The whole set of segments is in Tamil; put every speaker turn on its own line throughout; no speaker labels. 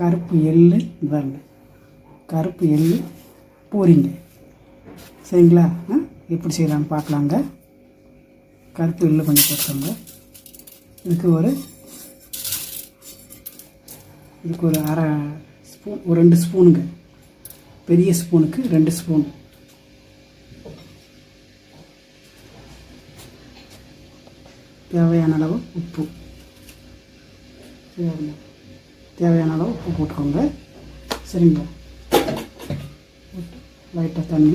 கருப்பு எள்ளு பாருங்க கருப்பு எள்ளு பூரிங்க. சரிங்களா? ஆ? எப்படி செய்யலான்னு பார்க்கலாங்க. கருப்பு எள்ளு கொஞ்சம் போட்டுக்கோங்க. இதுக்கு ஒரு இதுக்கு ஒரு அரை ஸ்பூன் ஒரு ரெண்டு ஸ்பூனுங்க. பெரிய ஸ்பூனுக்கு ரெண்டு ஸ்பூன். தேவையான அளவு உப்பு. சரிங்க தேவையான அளவு உப்பு போட்டுக்கோங்க. சரிங்களா? போட்டு லைட்டாக தண்ணி.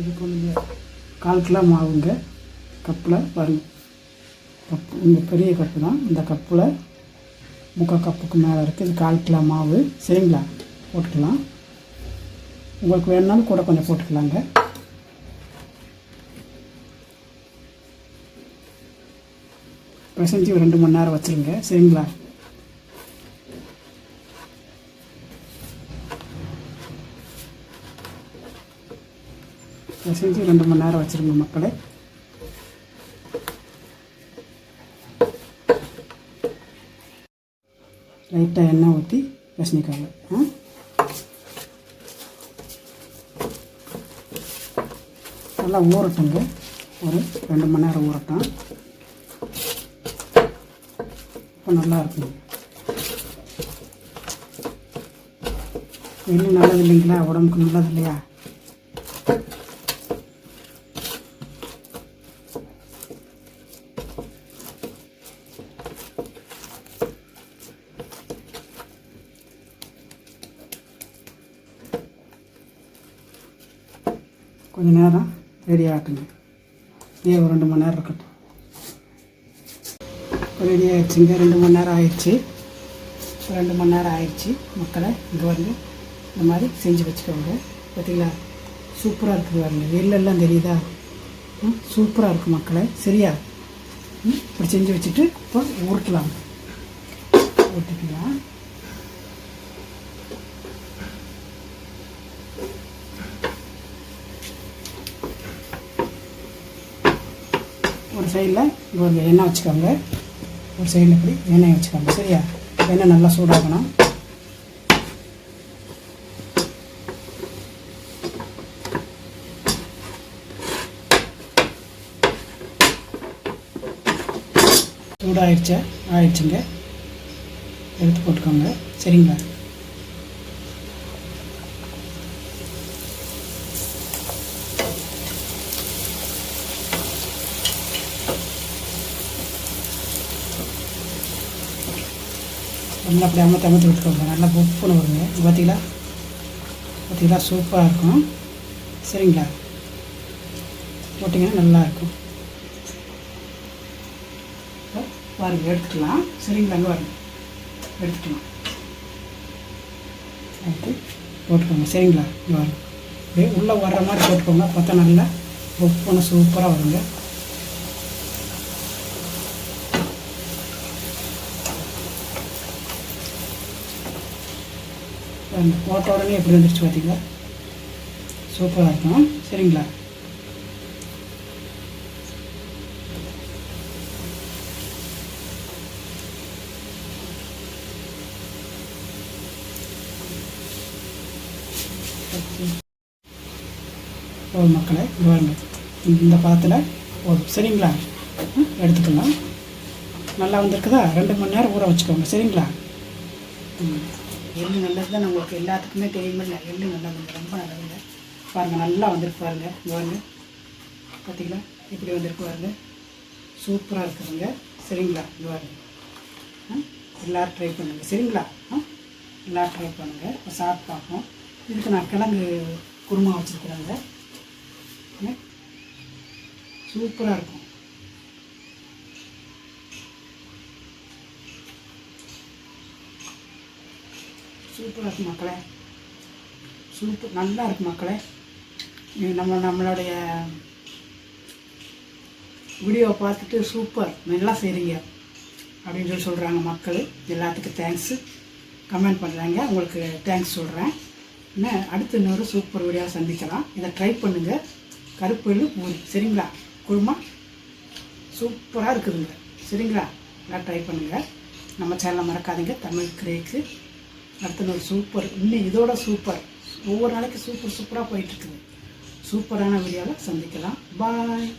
இது பண்ணுங்க கால் கிலோ மாவுங்க கப்பில் வரும். கப்பு இந்த பெரிய கப்பு தான். இந்த கப்பில் முக்கால் கப்புக்கு மேலே இருக்குது இது கால் கிலோ மாவு. சரிங்களா? போட்டுக்கலாம். உங்களுக்கு வேணுனாலும் கூட கொஞ்சம் போட்டுக்கலாங்க. பிசைஞ்சு ஒரு ரெண்டு மணி நேரம் வச்சுருங்க. சரிங்களா? பிசைஞ்சு ரெண்டு மணி நேரம் வச்சுருங்க மக்களே. லைட்டாக எண்ணெய் ஊற்றி பிசைஞ்சிக்கோங்க ஆ? நல்லா ஊறட்டுங்க. ஒரு ரெண்டு மணி நேரம் ஊறட்டும். இப்போ நல்லா இருக்குங்க நல்லது இல்லைங்களா உடம்புக்கு நல்லது இல்லையா கொஞ்ச நேரம் ரெடி ஆகட்டுங்க. ஏன் ஒரு ரெண்டு மணி நேரம் இருக்கட்டும். ரெடி ஆயிடுச்சுங்க ரெண்டு மணி நேரம் ஆயிடுச்சு. ரெண்டு மணி நேரம் ஆயிடுச்சு. மக்களை இங்கே வந்து இந்த மாதிரி செஞ்சு வச்சுக்கோங்க. பார்த்தீங்களா? சூப்பராக இருக்குது பாருங்க. வெளிலெல்லாம் தெரியுதா? ம் சூப்பராக இருக்குது மக்களை. சரியா? இப்படி செஞ்சு வச்சுட்டு இப்போ ஊட்டலாம் ஊற்றிக்கலாம் ஒரு சைடில் இங்கே எண்ணெய் வச்சுக்கோங்க. ஒரு சைடில் இப்படி எண்ணெய் வச்சுக்கோங்க. சரியா? எண்ணெய் நல்லா சூடாகணும். சூடாகிடுச்சா ஆயிடுச்சுங்க எடுத்து போட்டுக்கோங்க. சரிங்களா? நல்லா அப்படி அமைத்து அமைத்து விட்டுக்கோங்க நல்லா உப்புன்னு வருங்க இது பார்த்தீங்களா பார்த்தீங்களா சூப்பராக இருக்கும். சரிங்களா? போட்டிங்கன்னா நல்லா இருக்கும். பாருங்க எடுத்துக்கலாம். சரிங்களா? அங்கே எடுத்துக்கலாம். எடுத்து போட்டுக்கோங்க. சரிங்களா? இங்கே வாருங்க அப்படியே உள்ளே வர்ற மாதிரி போட்டுக்கோங்க. பார்த்தா நல்லா உப்புன்னு சூப்பராக வருங்க. போட்ட உடனே எப்படி வந்துருச்சு பார்த்தீங்களா? சூப்பராக இருக்கும். சரிங்களா? போதும் மக்களை இங்க இந்த பழத்தில் போதும் சரிங்களா? எடுத்துக்கலாம். நல்லா வந்திருக்குதா? ரெண்டு மணி நேரம் ஊற வச்சுக்கோங்க. சரிங்களா? ம். எள்ளு நல்லது தான். உங்களுக்கு எல்லாத்துக்குமே தெரியுமில்ல எள்ளு நல்லதுங்க ரொம்ப நல்லதுங்க பாருங்கள் நல்லா வந்திருக்கு பாருங்கள் பாருங்க. பார்த்தீங்களா இப்படி வந்திருக்கு பாருங்க. சூப்பராக இருக்குதுங்க சரிங்களா? பாருங்க. ஆ? ட்ரை பண்ணுங்கள் சரிங்களா? ஆ? எல்லோரும் ட்ரை பண்ணுங்கள் இப்போ சாப்பிட்டு பார்ப்போம். இதுக்கு நான் கிழங்கு குருமா வச்சுருக்குறேங்க. சூப்பராக இருக்கும். சூப்பராக இருக்கு மக்களே. சூப்பர் நல்லா இருக்கு மக்களே. நம்ம நம்மளுடைய வீடியோவை பார்த்துட்டு சூப்பர் நல்லா செய்கிறீங்க அப்படின்னு சொல்லி சொல்கிறாங்க மக்கள். எல்லாத்துக்கும் தேங்க்ஸு கமெண்ட் பண்ணுறாங்க உங்களுக்கு தேங்க்ஸ் சொல்கிறேன் இன்னும் அடுத்த இன்னொரு சூப்பர் வீடியோ சந்திக்கலாம். இதை ட்ரை பண்ணுங்கள் கருப்பு பூரி சரிங்களா? குருமா? சூப்பராக இருக்குதுங்க. சரிங்களா? நல்லா ட்ரை பண்ணுங்கள் நம்ம சேனலை மறக்காதீங்க. தமிழ் கிரேக்கு. அடுத்த ஒரு சூப்பர். இன்னும் இதோட சூப்பர். ஒவ்வொரு நாளைக்கு சூப்பர் சூப்பராக போயிட்டுருக்குது சூப்பரான வீடியோவில் சந்திக்கலாம். பாய்.